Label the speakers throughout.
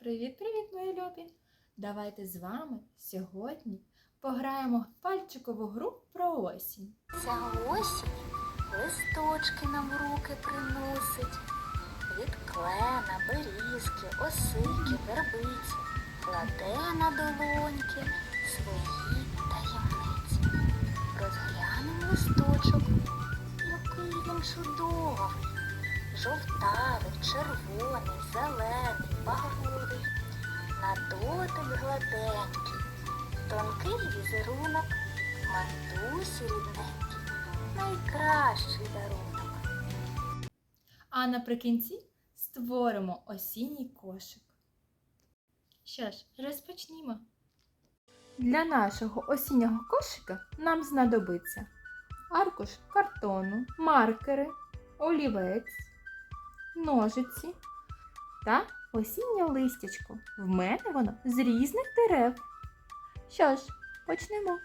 Speaker 1: Привіт-привіт, мої любі! Давайте з вами сьогодні пограємо в пальчикову гру про осінь.
Speaker 2: Ця осінь листочки нам в руки приносить. Від клена, берізки, осики, вербиці кладе на долоньки свої таємниці. Розглянемо листочок, який він чудовий, жовтавий, червоний, зелений, дотик тонкий візерунок, матусі рідненький, найкращий дарунок.
Speaker 1: А наприкінці створимо осінній кошик. Що ж, розпочнімо. Для нашого осіннього кошика нам знадобиться аркуш картону, маркери, олівець, ножиці та осіннє листячко. В мене воно з різних дерев. Що ж, почнемо.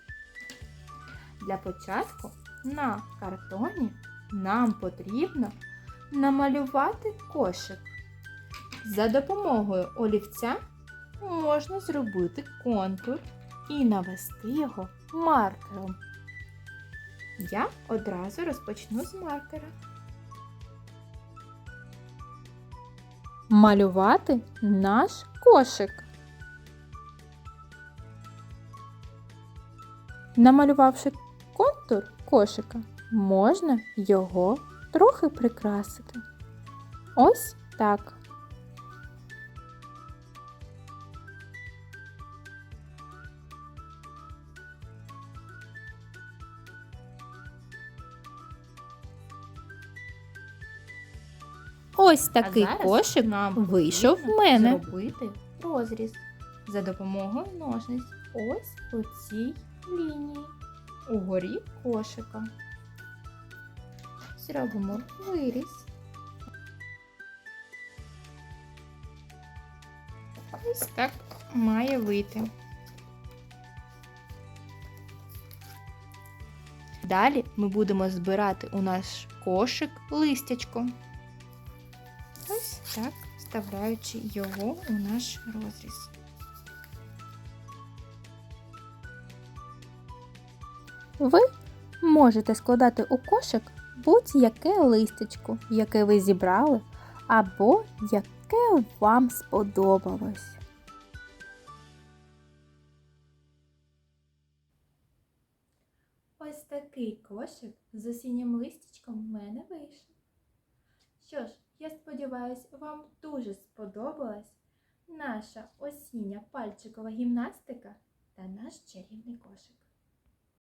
Speaker 1: Для початку на картоні нам потрібно намалювати кошик. За допомогою олівця можна зробити контур і навести його маркером. Я одразу розпочну з маркера. Малювати наш кошик. Намалювавши контур кошика, можна його трохи прикрасити. Ось так. Ось такий кошик нам вийшов в мене. Зробити розріз за допомогою ножниць. Ось у цій лінії. Угорі кошика. Зробимо виріз. Ось так має вийти. Далі ми будемо збирати у наш кошик листячко. Ось так, вставляючи його у наш розріз. Ви можете складати у кошик будь-яке листячко, яке ви зібрали, або яке вам сподобалось. Ось такий кошик з осіннім листячком в мене вийшов. Що ж, я сподіваюся, вам дуже сподобалась наша осіння пальчикова гімнастика та наш чарівний кошик.